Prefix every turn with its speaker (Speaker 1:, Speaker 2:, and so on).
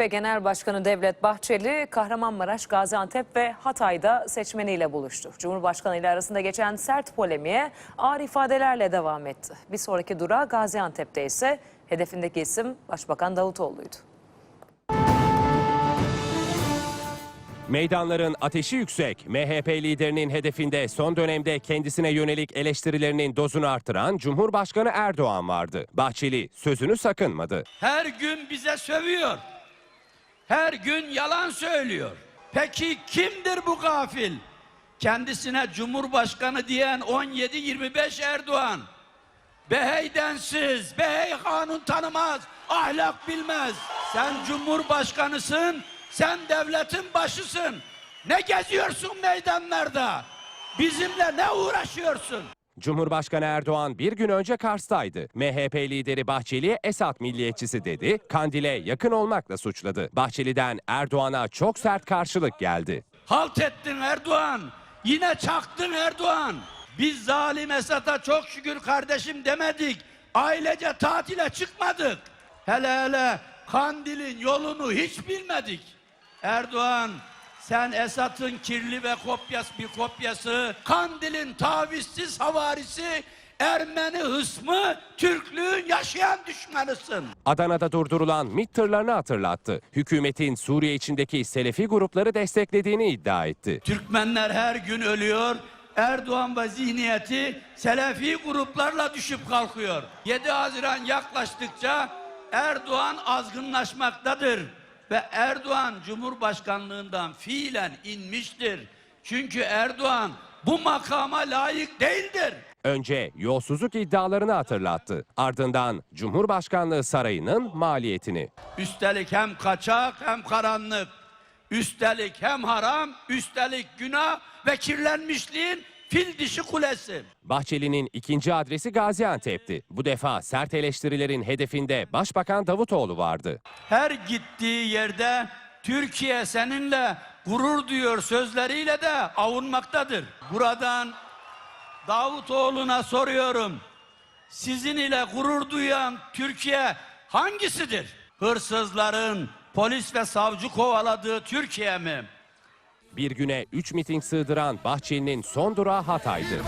Speaker 1: CHP Genel Başkanı Devlet Bahçeli, Kahramanmaraş, Gaziantep ve Hatay'da seçmeniyle buluştu. Cumhurbaşkanı ile arasında geçen sert polemiğe ağır ifadelerle devam etti. Bir sonraki durağı Gaziantep'te ise hedefindeki isim Başbakan Davutoğlu'ydu.
Speaker 2: Meydanların ateşi yüksek. MHP liderinin hedefinde son dönemde kendisine yönelik eleştirilerinin dozunu artıran Cumhurbaşkanı Erdoğan vardı. Bahçeli sözünü sakınmadı.
Speaker 3: Her gün bize sövüyor. Her gün yalan söylüyor. Peki kimdir bu gafil? Kendisine Cumhurbaşkanı diyen 17-25 Erdoğan. Behey densiz, behey kanun tanımaz, ahlak bilmez. Sen Cumhurbaşkanısın, sen devletin başısın. Ne geziyorsun meydanlarda? Bizimle ne uğraşıyorsun?
Speaker 2: Cumhurbaşkanı Erdoğan bir gün önce Kars'taydı. MHP lideri Bahçeli'ye Esad milliyetçisi dedi, Kandil'e yakın olmakla suçladı. Bahçeli'den Erdoğan'a çok sert karşılık geldi.
Speaker 3: Halt ettin Erdoğan. Yine çaktın Erdoğan. Biz zalim Esad'a çok şükür kardeşim demedik. Ailece tatile çıkmadık. Hele hele Kandil'in yolunu hiç bilmedik. Erdoğan sen Esad'ın kirli ve kopyası bir kopyası, Kandil'in tavizsiz havarisi, Ermeni hısmı, Türklüğün yaşayan düşmanısın.
Speaker 2: Adana'da durdurulan MİT tırlarını hatırlattı. Hükümetin Suriye içindeki Selefi grupları desteklediğini iddia etti.
Speaker 3: Türkmenler her gün ölüyor. Erdoğan ve zihniyeti Selefi gruplarla düşüp kalkıyor. 7 Haziran yaklaştıkça Erdoğan azgınlaşmaktadır. Ve Erdoğan Cumhurbaşkanlığından fiilen inmiştir. Çünkü Erdoğan bu makama layık değildir.
Speaker 2: Önce yolsuzluk iddialarını hatırlattı. Ardından Cumhurbaşkanlığı sarayının maliyetini.
Speaker 3: Üstelik hem kaçak hem karanlık. Üstelik hem haram, üstelik günah ve kirlenmişliğin fil dişi kulesi.
Speaker 2: Bahçeli'nin ikinci adresi Gaziantep'ti. Bu defa sert eleştirilerin hedefinde Başbakan Davutoğlu vardı.
Speaker 3: Her gittiği yerde Türkiye seninle gurur duyuyor sözleriyle de avunmaktadır. Buradan Davutoğlu'na soruyorum. Sizin ile gurur duyan Türkiye hangisidir? Hırsızların polis ve savcı kovaladığı Türkiye mi?
Speaker 2: Bir güne 3 miting sığdıran Bahçeli'nin son durağı Hatay'dı.